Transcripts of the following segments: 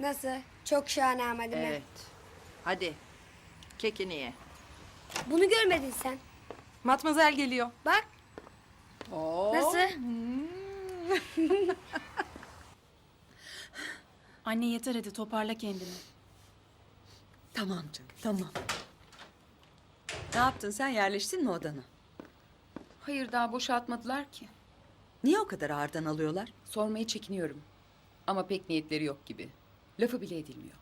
Nasıl? Çok şahane ama değil mi? Evet. Hadi. Kekini ye. Bunu görmedin sen. Matmazel geliyor. Bak. Oo. Nasıl? Anne yeter hadi toparla kendini. Tamam canım, tamam. Ne yaptın sen? Yerleştin mi odana? Hayır daha boşaltmadılar ki. Niye o kadar ağırdan alıyorlar? Sormayı çekiniyorum. Ama pek niyetleri yok gibi. Lafı bile edilmiyor.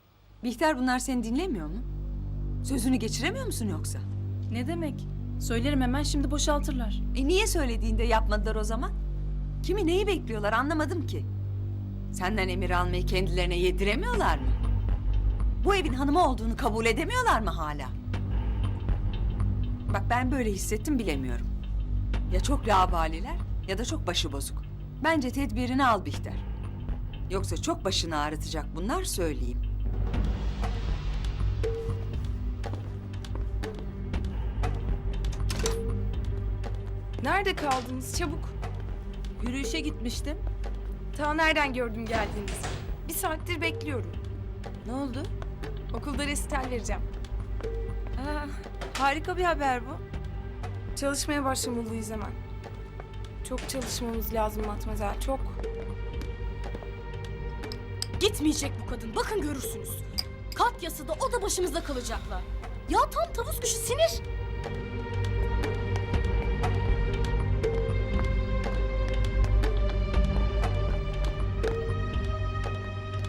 Bihter bunlar seni dinlemiyor mu? Sözünü geçiremiyor musun yoksa? Ne demek? Söylerim hemen şimdi boşaltırlar. E niye söylediğinde yapmadılar o zaman? Kimi neyi bekliyorlar anlamadım ki. Senden emir almayı kendilerine yediremiyorlar mı? Bu evin hanımı olduğunu kabul edemiyorlar mı hala? Bak ben böyle hissettim bilemiyorum. Ya çok laubaliler ya da çok başı bozuk. Bence tedbirini al Bihter. Yoksa çok başını ağrıtacak bunlar söyleyeyim. Nerede kaldınız çabuk? Yürüyüşe gitmiştim. Ta nereden gördüm geldiğinizi? Bir saattir bekliyorum. Ne oldu? Okulda resital vereceğim. Aa, harika bir haber bu. Çalışmaya başlamalıyız hemen. Çok çalışmamız lazım Matmazel, çok. Gitmeyecek bu kadın. Bakın görürsünüz. Katya'sı da o da başımızda kalacaklar. Ya tam tavus kuşu sinir.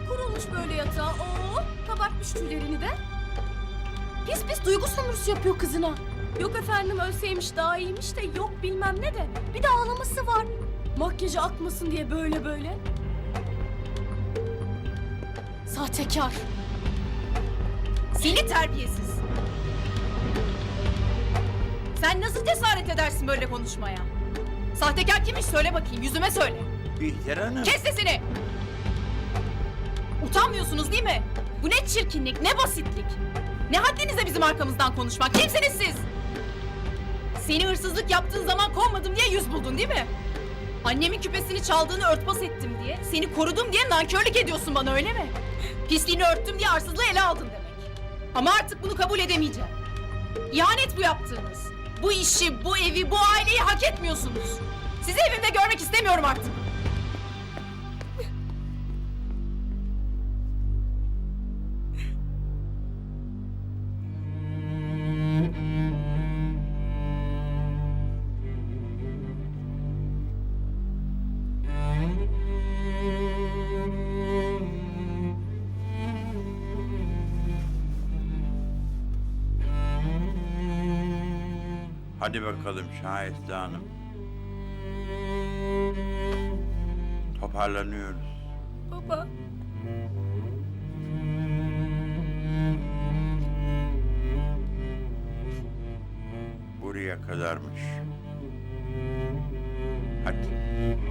Kurulmuş böyle yatağa. Oo, kabartmış tüylerini de. Pis pis duygu sömürüsü yapıyor kızına. Yok efendim ölseymiş daha iyiymiş de yok bilmem ne de. Bir de ağlaması var. Makyajı akmasın diye böyle böyle. Sahtekar. Seni terbiyesiz. Sen nasıl cesaret edersin böyle konuşmaya? Sahtekar kimmiş söyle bakayım yüzüme söyle. Bihter Hanım. Kes sesini. Utanmıyorsunuz değil mi? Bu ne çirkinlik, ne basitlik. Ne haddinize bizim arkamızdan konuşmak? Kimsiniz siz? Seni hırsızlık yaptığın zaman konmadım diye yüz buldun değil mi? Annemin küpesini çaldığını örtbas ettim diye, seni korudum diye nankörlük ediyorsun bana öyle mi? Pisliğini örttüm diye arsızlığı ele aldın demek. Ama artık bunu kabul edemeyeceğim. İhanet bu yaptığınız. Bu işi, bu evi, bu aileyi hak etmiyorsunuz. Sizi evimde görmek istemiyorum artık. Hadi bakalım Şahiste Hanım. Toparlanıyoruz. Baba. Buraya kadarmış. Hadi.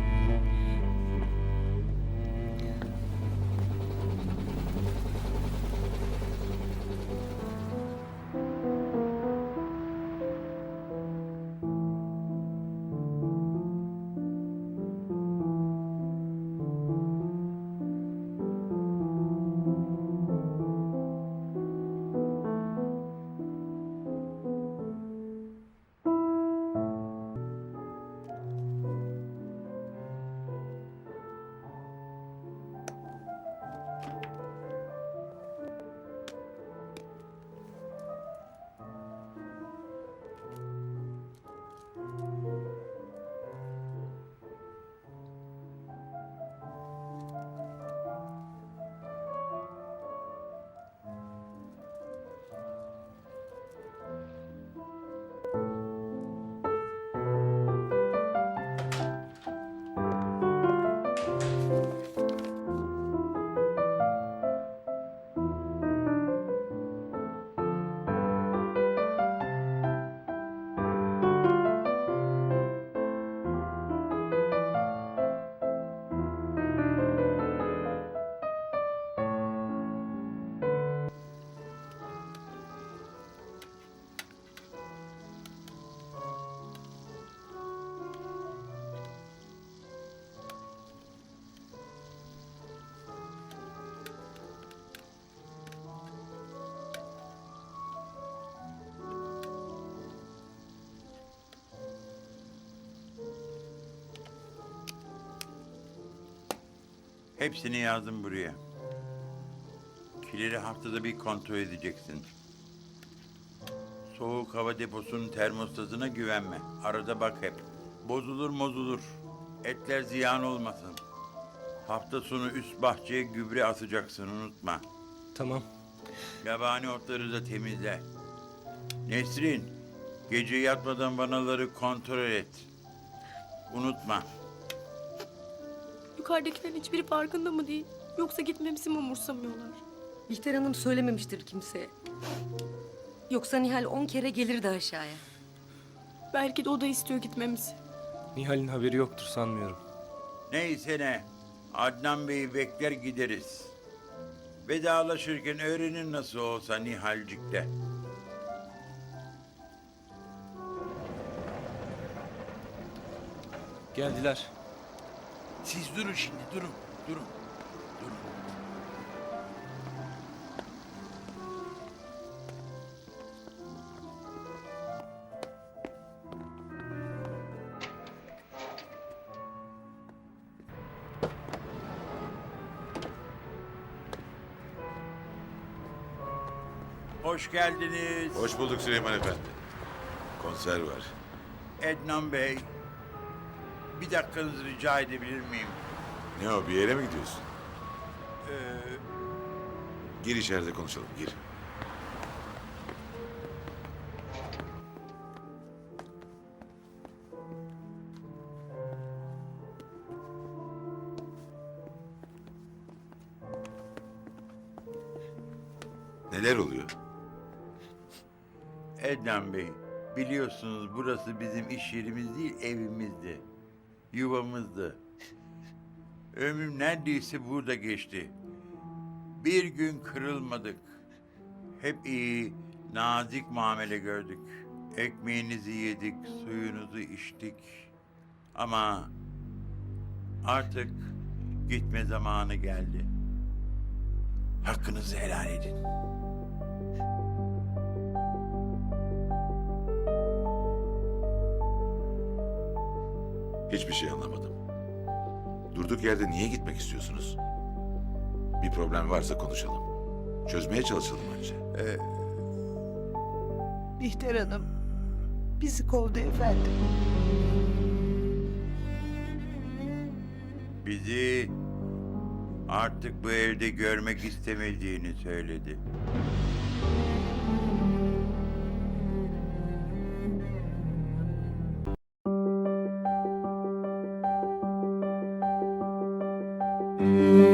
Hepsini yazdım buraya. Kileri haftada bir kontrol edeceksin. Soğuk hava deposunun termostatına güvenme. Arada bak hep. Bozulur mozulur. Etler ziyan olmasın. Hafta sonu üst bahçeye gübre atacaksın unutma. Tamam. Yabani otları da temizle. Nesrin, gece yatmadan vanaları kontrol et. Unutma. Yukarıdakilerin hiçbiri farkında mı değil? Yoksa gitmemizi mi umursamıyorlar? Bihter Hanım söylememiştir kimseye. Yoksa Nihal on kere gelirdi aşağıya. Belki de o da istiyor gitmemizi. Nihal'in haberi yoktur sanmıyorum. Neyse ne, Adnan Bey'i bekler gideriz. Vedalaşırken öğrenin nasıl olsa Nihalcik'te. Geldiler. Siz durun şimdi, durun, durun, durun. Hoş geldiniz. Hoş bulduk Süleyman Efendi. Konser var. Ednan Bey. Bir dakikanızı rica edebilir miyim? Ne o bir yere mi gidiyorsun? Ee, Gir içeride konuşalım gir. Neler oluyor? Ednan Bey, biliyorsunuz burası bizim iş yerimiz değil, evimizdi. Yuvamızdı. Ömrüm neredeyse burada geçti. Bir gün kırılmadık. Hep iyi, nazik muamele gördük. Ekmeğinizi yedik, suyunuzu içtik. Ama artık gitme zamanı geldi. Hakkınızı helal edin. Hiçbir şey anlamadım. Durduk yerde niye gitmek istiyorsunuz? Bir problem varsa konuşalım. Çözmeye çalışalım önce. Bihter Hanım bizi kovdu efendim. Bizi artık bu evde görmek istemediğini söyledi. Mm-hmm.